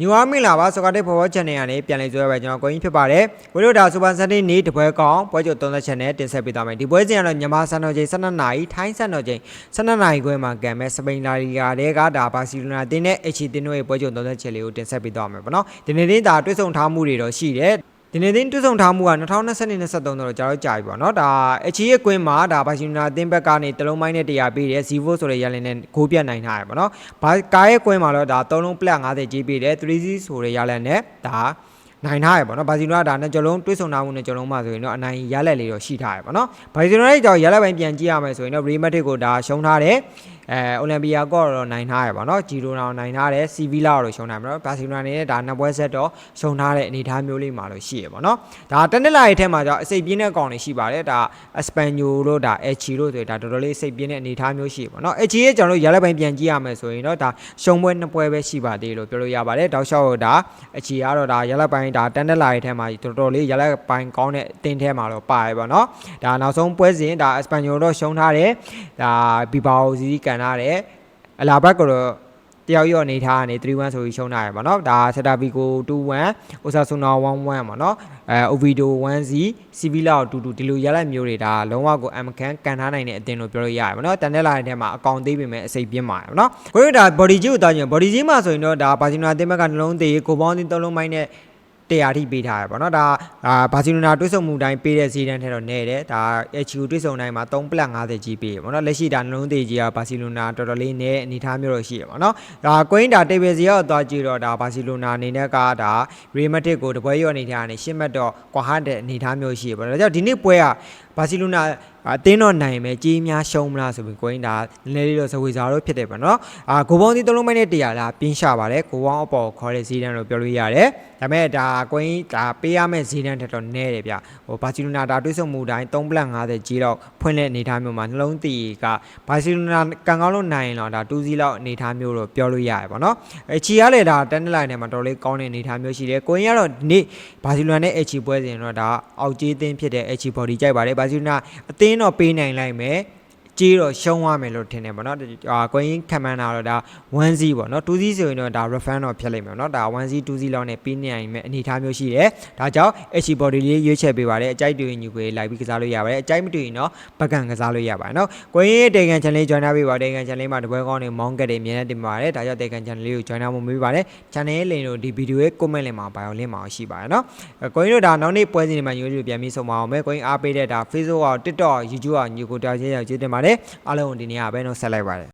ညီဝါမင်လာပါစကားတဲ့ဖော်ဖော် channel ကနေပြန်လည်ကြိုးရပါကျွန်တော်ကိုင်းဖြစ်ပါတယ်ဝိတို့ဒါစူပါစန်တင်းနေ့တပွဲကောင်ပွဲကြို30 channel တင်ဆက်ပေးသွားမယ်ဒီပွဲစဉ်ကတော့မြန်မာစံတော်ချိန်12နာရီထိုင်းစံတော်ချိန်12နာရီခွဲမှာကံမဲ့စပိန်လာလီဂါတွေကဒါဘာစီလိုနာတင်းနဲ့ HC တင်းတို့ရဲ့ပွဲကြို30 channel လေးကိုတင်ဆက်ပေးသွားမယ်ပေါ့နော်ဒီနေ့တင်းဒါတွေ့ဆုံထားမှုတွေတော့ရှိတယ် ဒီနေ့တင်းတွေ့ဆုံထားမှုက2020 23တော့ကြာတော့ကြာပြီပေါ့နော်ဒါအချီရဲ့ကွင်းမှာဒါဘာစီလိုနာတင်းဘက်ကနေတလုံးမိုင်းနဲ့တရားပေးတယ် Zivo ဆိုတဲ့ရလင်းနဲ့ဂိုးပြတ်နိုင်ထားရပေါ့နော်ဘာကားရဲ့ကွင်းမှာတော့ဒါ3လုံးပလက်50ကြီးပေးတယ် 3C ဆိုတဲ့ရလင်းနဲ့ဒါနိုင်ထားရပေါ့နော်ဘာစီလိုနာဒါနဲ့ကြလုံးတွေးဆုံထားမှုနဲ့ကြလုံးမှဆိုရင်တော့အနိုင်ရလက်လေးတော့ရှိထားရပေါ့နော်ဘာစီလိုနာရဲ့ကြောင့်ရလက်ပိုင်းပြန်ကြည့်ရမယ်ဆိုရင်တော့ Real Madrid ကိုဒါရှုံးထားတယ် အဲအိုလံပီယာကောတော့နိုင်ထားရပါတော့ဂျီရိုနာနိုင်ထားတယ်စီဗီလာတော့ရှုံးထားမှာနော်ဘာစီလိုနာနေနဲ့ဒါနှစ်ပွဲဆက်တော့ရှုံးထားတဲ့အနေအထားမျိုးလေးမှာလို့ရှိရပါတော့ဒါတနစ်လာရဲ့ထဲမှာကြောင့်အစိပ်ပြင်းတဲ့ကောင်တွေရှိပါတယ်ဒါအစပန်ညိုတို့ဒါအချီတို့ဆိုဒါတော်တော်လေးစိပ်ပြင်းတဲ့အနေအထားမျိုးရှိပါတော့အချီရဲ့ကျွန်တော်တို့ရလက်ပိုင်းပြန်ကြည့်ရမယ်ဆိုရင်တော့ဒါရှုံးပွဲနှစ်ပွဲပဲရှိပါသေးလို့ပြောလို့ရပါတယ်တောက်လျှောက်ဒါအချီကတော့ဒါရလက်ပိုင်းဒါတနစ်လာရဲ့ထဲမှာတော်တော်လေးရလက်ပိုင်းကောင်းတဲ့အတင်းထဲမှာတော့ပါရပါတော့ဒါနောက်ဆုံးပွဲစဉ်ဒါအစပန်ညိုတော့ရှုံးထားတယ်ဒါဘီဘာအိုစီစီကန်ထားတယ်အလာဘက်ကတော့တယောက်ရော့အနေထားကနေ3-1ဆိုပြီးရှုံးထားရပါတော့ဒါဆက်တာဗီကို2-1အိုဆာဆိုနာ1-1ပါတော့အဲအိုဗီဒို1-0စီဗီလာကို2-2ဒီလိုရလိုက်မျိုးတွေဒါလုံးဝကိုအမကန်ကန်ထားနိုင်တဲ့အသင်းလို့ပြောလို့ရရပါတော့တန်တက်လာတဲ့ထဲမှာအကောင်သေးပေမဲ့အစိပ်ပြင်းပါတယ်ပါတော့ကိုရဒါ body ကြီးကိုတာကျင် body ကြီးမှာဆိုရင်တော့ဒါဘာစီလိုနာအသင်းဘက်ကနှလုံးသေးကိုပေါင်းသင်းသုံးလုံးမိုင်းနဲ့ တရားထိပေးထားရပါတော့ဒါအာဘာစီလိုနာတွဲဆုံမှုတိုင်းပေးတဲ့ဈေးတန်းထဲတော့နေတယ်ဒါ HQ တွဲဆုံတိုင်းမှာ3ပလက်50ကြီးပေးရပါတော့လက်ရှိဒါနှလုံးသေးကြီးကဘာစီလိုနာတော်တော်လေးနဲ့အနေထားမျိုးတော့ရှိရပါတော့ဒါကွင်းဒါတေဘယ်စီရောက်သွားကြည့်တော့ဒါဘာစီလိုနာအနေနဲ့ကဒါရီမက်တစ်ကိုတပွဲရော့အနေထားကနေရှင်းမတ်တော့ကွာဟတဲ့အနေထားမျိုးရှိရပါတော့ဒါကြောင့်ဒီနေ့ပွဲကဘာစီလိုနာအတင်းတော့နိုင်မယ်ကြီးများရှုံးမလားဆိုပြီးကိုင်းဒါနည်းနည်းလေးတော့ဇဝေဇာတော့ဖြစ်တယ်ပေါ့နော်အာဂိုဘောင်းဒီသုံးလုံးမိုင်းနဲ့တရားလားပြင်းရှာပါတယ်ဂိုဘောင်းအပေါ်ခေါ်တဲ့ဈေးတန်းလို့ပြောလို့ရတယ်ဒါပေမဲ့ဒါကိုင်းဒါပေးရမယ့်ဈေးတန်းထက်တော့နည်းတယ်ဗျဟိုဘာစီလိုနာဒါတွေးဆုံမှုတိုင်း3ပလက်50ကြီးတော့ဖွင့်တဲ့အနေအထားမျိုးမှာနှလုံးတီကဘာစီလိုနာကန်ကောင်းလို့နိုင်ရင်တော့ဒါ2စီးလောက်အနေအထားမျိုးတော့ပြောလို့ရတယ်ပေါ့နော်အဲချီရလေဒါတန်နလိုက်နဲ့မှာတော်လေးကောင်းတဲ့အနေအထားမျိုးရှိတယ်ကိုင်းကတော့ဒီနေ့ဘာစီလိုနာနဲ့အချီပွဲစဉ်တော့ဒါအောက်ကြီးအသင်းဖြစ်တဲ့အချီဘော်ဒီကြိုက်ပါတယ်ဘာစီလိုနာအသင်းတော့ပေးနိုင်လိုက်မယ် ကြေးတော့ရှုံးသွားမယ်လို့ထင်တယ်ပေါ့နော်အာကိုင်းခံမှန်းတာတော့ဒါ1စီပေါ့နော်2စီဆိုရင်တော့ဒါ refund တော့ဖြစ်လိမ့်မယ်နော်ဒါ1စီ2စီလောက်နဲ့ပေးနိုင်မယ်အနေအထားမျိုးရှိတယ်ဒါကြောင့် HC body လေးရွေးချယ်ပေးပါတယ်အကြိုက်တွေ့ရင်ညီကိုလိုက်ပြီးကစားလို့ရပါတယ်အကြိုက်မတွေ့ရင်တော့ပကံကစားလို့ရပါတယ်နော်ကိုင်းရဲ့တေကန် channel join ထားပေးပါတေကန် channel မှာတပွဲကောင်းနေမောင်းကက်တွေအများနဲ့တင်ပါတယ်ဒါကြောင့်တေကန် channel လေးကို join ထားဖို့မေးပါတယ် channel ရဲ့ link ကိုဒီ video ရဲ့ comment link မှာ bio link မှာရှိပါတယ်နော်ကိုင်းတို့ဒါနောက်နေ့ပွဲစဉ်တွေမှာညိုညိုပြန်ပြီးဆုံးမအောင်မယ်ကိုင်းအားပေးတဲ့ဒါ Facebook အောင် TikTok YouTube အောင်ညီကိုတောင်ချင်းရောက်ကျေးတင်ပါတယ်အားလုံးကိုဒီနေ့ကပဲတော့ဆက်လိုက်ပါတယ်